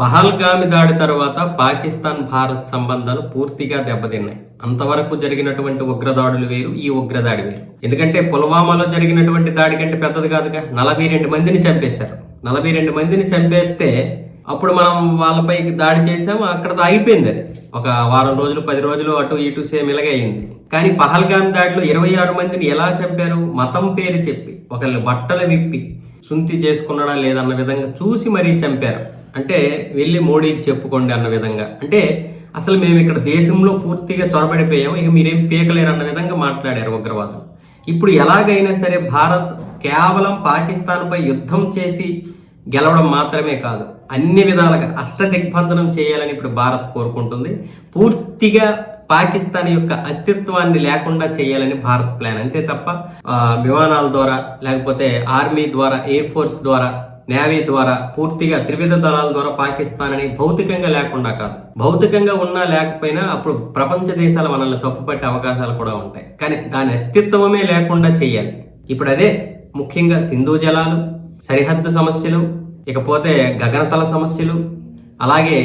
పహల్గామి దాడి తర్వాత పాకిస్తాన్ భారత్ సంబంధాలు పూర్తిగా దెబ్బతిన్నాయి. అంతవరకు జరిగినటువంటి ఉగ్రదాడులు వేరు ఈ ఉగ్రదాడి వేరు. ఎందుకంటే పుల్వామాలో జరిగినటువంటి దాడి కంటే పెద్దది కాదుగా. నలభై రెండు మందిని చంపేశారు. నలభై రెండు మందిని చంపేస్తే అప్పుడు మనం వాళ్ళపై దాడి చేసాము అక్కడ అయిపోయింది అది. ఒక వారం రోజులు పది రోజులు అటు ఇటు సేమ్ ఇలాగే అయింది. కానీ పహల్గామ్ దాడిలో ఇరవై ఆరు మందిని ఎలా చంపారు? మతం పేరు చెప్పి ఒకళ్ళు బట్టలు విప్పి సుంతి చేసుకున్నాడా లేదన్న విధంగా చూసి మరీ చంపారు. అంటే వెళ్ళి మోడీకి చెప్పుకోండి అన్న విధంగా. అంటే అసలు మేము ఇక్కడ దేశంలో పూర్తిగా చొరబడిపోయాము. ఇక మీరేం పీకలేరు అన్న విధంగా మాట్లాడారు ఉగ్రవాదులు. ఇప్పుడు ఎలాగైనా సరే భారత్ కేవలం పాకిస్తాన్పై యుద్ధం చేసి గెలవడం మాత్రమే కాదు అన్ని విధాలుగా అష్టదిగ్బంధనం చేయాలని ఇప్పుడు భారత్ కోరుకుంటుంది. పూర్తిగా పాకిస్తాన్ యొక్క అస్తిత్వాన్ని లేకుండా చేయాలని భారత్ ప్లాన్ అంతే తప్ప విమానాల ద్వారా లేకపోతే ఆర్మీ ద్వారా ఎయిర్ ఫోర్స్ ద్వారా నేవీ ద్వారా పూర్తిగా త్రివిధ దళాల ద్వారా పాకిస్తాన్ అని భౌతికంగా లేకుండా కాదు. భౌతికంగా ఉన్నా లేకపోయినా అప్పుడు ప్రపంచ దేశాలు మనల్ని తప్పుపట్టే అవకాశాలు కూడా ఉంటాయి. కానీ దాని అస్తిత్వమే లేకుండా చేయాలి ఇప్పుడు అదే ముఖ్యంగా సింధు జలాలు సరిహద్దు సమస్యలు ఇకపోతే గగనతల సమస్యలు అలాగే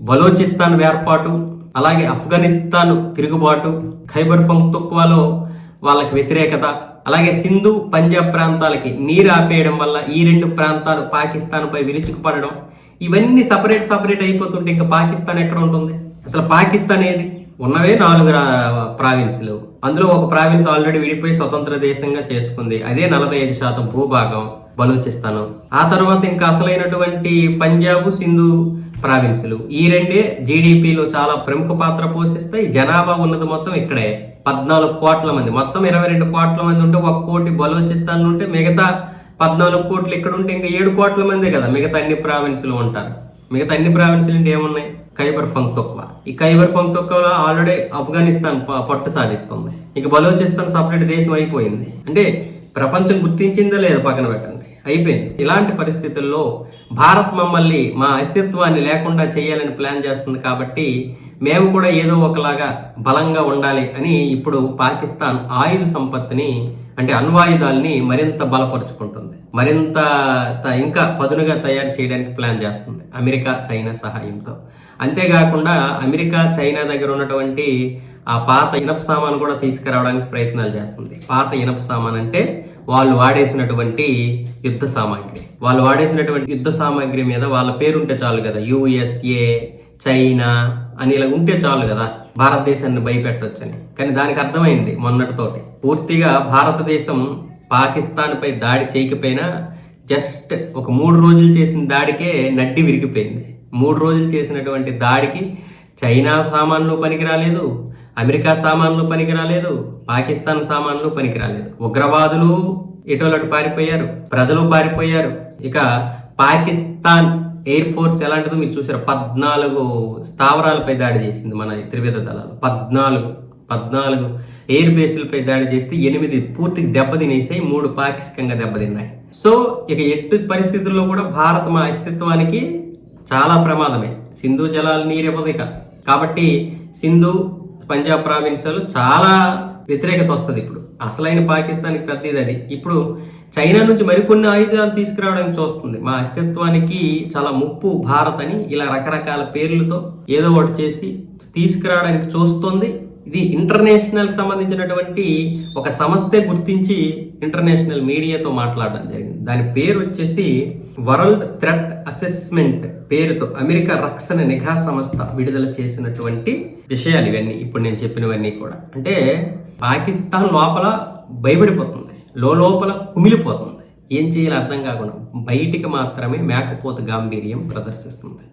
బలోచిస్తాన్ వేర్పాటు అలాగే ఆఫ్ఘనిస్తాన్ తిరుగుబాటు ఖైబర్ పంక్తుక్వాలో వాళ్ళకి వ్యతిరేకత అలాగే సింధు పంజాబ్ ప్రాంతాలకి నీరు ఆపేయడం వల్ల ఈ రెండు ప్రాంతాలు పాకిస్తాన్పై విరుచుకుపడడం ఇవన్నీ సపరేట్ సపరేట్ అయిపోతుంటే ఇంకా పాకిస్తాన్ ఎక్కడ ఉంటుంది? అసలు పాకిస్తాన్ ఏది? ఉన్నవే నాలుగు ప్రావిన్స్లు ప్రావిన్సులు అందులో ఒక ప్రావిన్స్ ఆల్రెడీ విడిపోయి స్వతంత్ర దేశంగా చేసుకుంది. అదే నలభై ఐదు శాతం భూభాగం బలూచిస్తాను. ఆ తర్వాత ఇంకా అసలైనటువంటి పంజాబ్ సింధు ప్రావిన్సులు ఈ రెండే జీడిపిలో చాలా ప్రముఖ పాత్ర పోషిస్తాయి. జనాభా ఉన్నది మొత్తం ఇక్కడే. పద్నాలుగు కోట్ల మంది. మొత్తం ఇరవై రెండు కోట్ల మంది ఉంటే ఒక కోటి బలోచిస్తాన్లు ఉంటే మిగతా పద్నాలుగు కోట్లు ఇక్కడ ఉంటే ఇంకా ఏడు కోట్ల మందే కదా. మిగతా అన్ని ప్రావిన్సులు ఉంటారు. మిగతా అన్ని ప్రావిన్సులు అంటే ఏమున్నాయి? ఖైబర్ పంక్తొక్వ ఈ ఖైబర్ పంక్తొక్వ ఆల్రెడీ ఆఫ్ఘనిస్తాన్ పట్టు సాధిస్తుంది. ఇక బలోచిస్తాన్ సపరేట్ దేశం అయిపోయింది. అంటే ప్రపంచం గుర్తించిందా లేదా పక్కన పెట్టండి. అయిపోయింది. ఇలాంటి పరిస్థితుల్లో భారత్ మమ్మల్ని మా అస్తిత్వాన్ని లేకుండా చేయాలని ప్లాన్ చేస్తుంది కాబట్టి మేము కూడా ఏదో ఒకలాగా బలంగా ఉండాలి అని ఇప్పుడు పాకిస్తాన్ ఆయుధ సంపత్తిని అంటే అణ్వాయుధాల్ని మరింత బలపరుచుకుంటుంది. మరింత త- ఇంకా పదునుగా తయారు చేయడానికి ప్లాన్ చేస్తుంది అమెరికా చైనా సహాయంతో. అంతేకాకుండా అమెరికా చైనా దగ్గర ఉన్నటువంటి ఆ పాత ఇనప సామాను కూడా తీసుకురావడానికి ప్రయత్నాలు చేస్తుంది. పాత ఇనప సామాన్ అంటే వాళ్ళు వాడేసినటువంటి యుద్ధ సామాగ్రి. వాళ్ళు వాడేసినటువంటి యుద్ధ సామాగ్రి మీద వాళ్ళ పేరు ఉంటే చాలు కదా యుఎస్ఏ చైనా అని ఇలా ఉంటే చాలు కదా భారతదేశాన్ని భయపెట్టొచ్చని. కానీ దానికి అర్థమైంది మొన్నటితోటి. పూర్తిగా భారతదేశం పాకిస్తాన్పై దాడి చేయకపోయినా జస్ట్ ఒక మూడు రోజులు చేసిన దాడికే నడ్డి విరిగిపోయింది. మూడు రోజులు చేసినటువంటి దాడికి చైనా సామాన్లు పనికి రాలేదు అమెరికా సామాన్లు పనికి రాలేదు పాకిస్తాన్ సామాన్లు పనికి రాలేదు ఉగ్రవాదులు ఎటోలటు పారిపోయారు ప్రజలు పారిపోయారు. ఇక పాకిస్తాన్ ఎయిర్ ఫోర్స్ ఎలాంటిదో మీరు చూసారు? పద్నాలుగు స్థావరాలపై దాడి చేసింది మన త్రివిధ దళాలు. పద్నాలుగు పద్నాలుగు ఎయిర్ బేస్లపై దాడి చేస్తే ఎనిమిది పూర్తిగా దెబ్బతినేసాయి మూడు పాక్షికంగా దెబ్బతిన్నాయి. సో ఇక ఎట్టి పరిస్థితుల్లో కూడా భారత్ మా అస్తిత్వానికి చాలా ప్రమాదమే. సింధు జలాల నీరివ్వదు కాబట్టి సింధు పంజాబ్ ప్రావిన్స్లో చాలా వ్యతిరేకత వస్తుంది ఇప్పుడు. అసలైన పాకిస్తాన్కి పెద్దది అది. ఇప్పుడు చైనా నుంచి మరికొన్ని ఆయుధాలు తీసుకురావడానికి చూస్తుంది. మా అస్తిత్వానికి చాలా ముప్పు భారత్ అని ఇలా రకరకాల పేర్లతో ఏదో ఒకటి చేసి తీసుకురావడానికి చూస్తుంది. ఇది ఇంటర్నేషనల్ సంబంధించినటువంటి ఒక సంస్థే గుర్తించి ఇంటర్నేషనల్ మీడియాతో మాట్లాడడం జరిగింది. దాని పేరు వచ్చేసి వరల్డ్ థ్రెట్ అసెస్మెంట్ పేరుతో అమెరికా రక్షణ నిఘా సంస్థ విడుదల చేసినటువంటి విషయాలు ఇవన్నీ. ఇప్పుడు నేను చెప్పినవన్నీ కూడా. అంటే పాకిస్తాన్ లోపల భయపడిపోతుంది. లోపల కుమిలిపోతుంది. ఏం చేయాలో అర్థం కాకుండా బయటికి మాత్రమే మేకపోత గాంభీర్యం ప్రదర్శిస్తుంది.